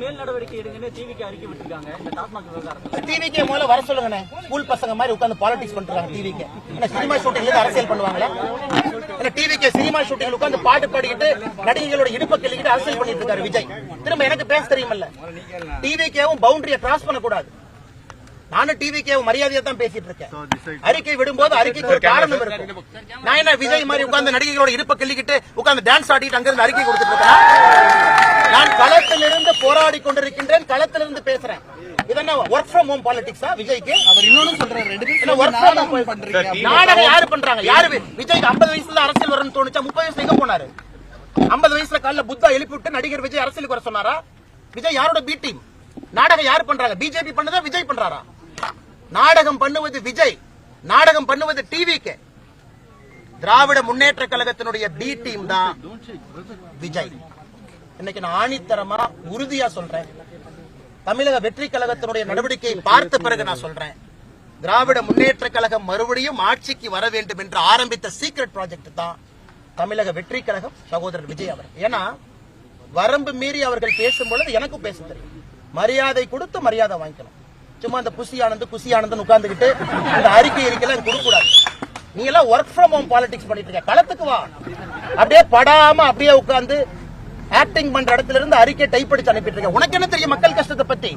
மேல் நடவடிக்கை எடுங்கன்னு டிவிக்கு அறிக்கை விட்டுருக்காங்க. இந்த டாஸ்மாக் விவகாரத்துல. டிவிக்கு முதல்ல வர சொல்லுங்கண்ணே. ஸ்கூல் பசங்க மாதிரி உட்காந்து பாலிடிக்ஸ் பண்றாங்க டிவிக்கு என்ன சினிமா ஷூட்டிங்ல அரசியல் பண்ணுவாங்களா? இல்ல டிவிக்கு சினிமா ஷூட்டிங்ல உட்காந்து பாட்டு பாடிக்கிட்டு நடிகைகளோட இடுப்ப கிள்ளிக்கிட்டு அரசியல் பண்ணிட்டு இருக்காரு விஜய். திரும்ப எனக்கு பேச தெரியுமல்ல. டிவிக்கேவும் பவுண்டரியை கிராஸ் பண்ணக்கூடாது. நானும் டிவிக்கேவும் மரியாதையா தான் பேசிட்டு இருக்கேன். அறிக்கை விடும்போது அறிக்கைக்கு ஒரு காரணம் இருக்கும். நான் என்ன விஜய் மாதிரி உட்கார்ந்து நடிகைகளோட இருப்ப கிள்ளிக்கிட்டு உட்கார்ந்து டான்ஸ் ஆடிட்டு அங்கிருந்து அறிக்கை கொடுத்துட்டு இருக்கேன்? நான் களத்திலிருந்து போராடி கொண்டிருக்கின்றேன் களத்திலிருந்து பேசுறேன். இதென்ன ஒர்க் ஃப்ரம் ஹோம் பாலிடிக்ஸா விஜய்க்கு? அவர் இன்னொன்னு சொல்றாரு ரெண்டு பேரும் ஒர்க் ஃப்ரம் நாடகம் பண்றீங்க நாடகம் யாரு பண்றாங்க? யாரு வி- விஜய்க்கு 50 வயசுல அரசியல் வரும்னு தோணுச்சா? 30 வயசுல எங்க போனாரு? 50 வயசுல காலைல புத்தா எழுப்பி விட்டு நடிகர் விஜய் அரசியலுக்கு வர சொன்னாரா? விஜய் யாரோட பி டீம் நாடகம் யாரு பண்றாங்க? பிஜேபி பண்ணதா விஜய் பண்றாரா? நாடகம் பண்ணுவது விஜய். நாடகம் பண்ணுவது டிவிக்கு திராவிட முன்னேற்ற கழகத்தினுடைய பி டீம் தான் விஜய். இன்னைக்கு நான் ஆணித்தரமா உறுதியா சொல்றேன். தமிழக வெற்றி கழகத்தினுடைய நடவடிக்கையை பார்த்த பிறகு நான் சொல்றேன். திராவிட முன்னேற்ற கழகம் மறுபடியும் ஆட்சிக்கு வர வேண்டும் என்று ஆரம்பித்த சீக்ரெட் ப்ராஜெக்ட் தான் தமிழக வெற்றி கழகம் சகோதரர் விஜய் அவர் ஏன்னா வரம்பு மீறி அவர்கள் பேசும் பொழுது எனக்கும் பேச தெரியும். மரியாதை கொடுத்து மரியாதை வாங்கிக்கணும். சும்மா அந்த குசி ஆனந்து குசி ஆனந்தன் உட்கார்ந்துக்கிட்டு அந்த அறிக்கை இருக்கலாம் கொடுக்க கூடாது நீ எல்லாம் ஒர்க் ஃப்ரம் ஹோம் பாலிடிக்ஸ் பண்ணிட்டு இருக்க. களத்துக்கு வா. அப்படியே படாம அப்படியே உட்கார்ந்து ஆக்டிங் பண்ற இடத்துல இருந்து அறிக்கை டைப் அடிச்சு அனுப்பிட்டு இருக்க உனக்கு என்ன தெரியும் மக்கள் கஷ்டத்தை பத்தி?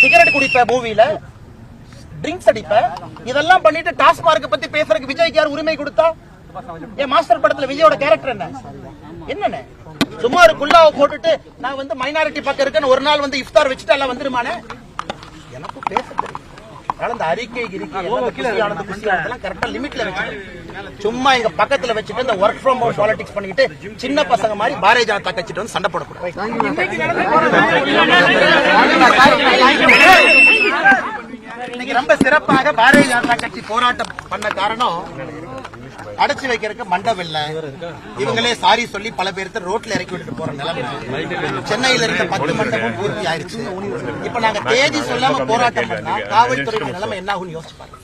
சிகரெட் குடிப்ப மூவில ட்ரிங்க்ஸ் அடிப்ப. இதெல்லாம் பண்ணிட்டு டாஸ்மார்க் பத்தி பேசுறதுக்கு விஜய்க்கு யார் உரிமை கொடுத்தா? என் மாஸ்டர் படத்துல விஜயோட கேரக்டர் என்ன? என்னன்னு சும்மா ஒரு குல்லாவை போட்டுட்டு நான் வந்து மைனாரிட்டி பக்கம் இருக்கேன்னு ஒரு நாள் வந்து இஃப்தார் வச்சுட்டு எல்லாம் வந்துருமானே எனக்கும் பேச தெரியும் அதனால இந்த அறிக்கை கரெக்டா லிமிட்ல சும்மா எங்க பக்கத்துல வச்சுட்டு இந்த ஒர்க் ஃப்ரம் ஹோம் பாலிடிக்ஸ் பண்ணிக்கிட்டு சின்ன பசங்க மாதிரி பாரதிய ஜனதா கட்சிட்டு வந்து சண்டை போடக்கூடாது. இன்னைக்கு ரொம்ப சிறப்பாக பாரதிய ஜனதா கட்சி போராட்டம் பண்ண காரணம் அடைச்சு வைக்கிறதுக்கு மண்டபம் இல்ல. இவங்களே சாரி சொல்லி பல பேர்த்த ரோட்ல இறக்கி விட்டுட்டு போற நிலைமை. சென்னையில இருந்த பத்து மண்டபம் பூர்த்தி ஆயிருச்சு இப்ப நாங்க தேதி சொல்லாம போராட்டம் பண்ணா காவல்துறை நிலைமை என்ன ஆகும் யோசிச்சு பாருங்க.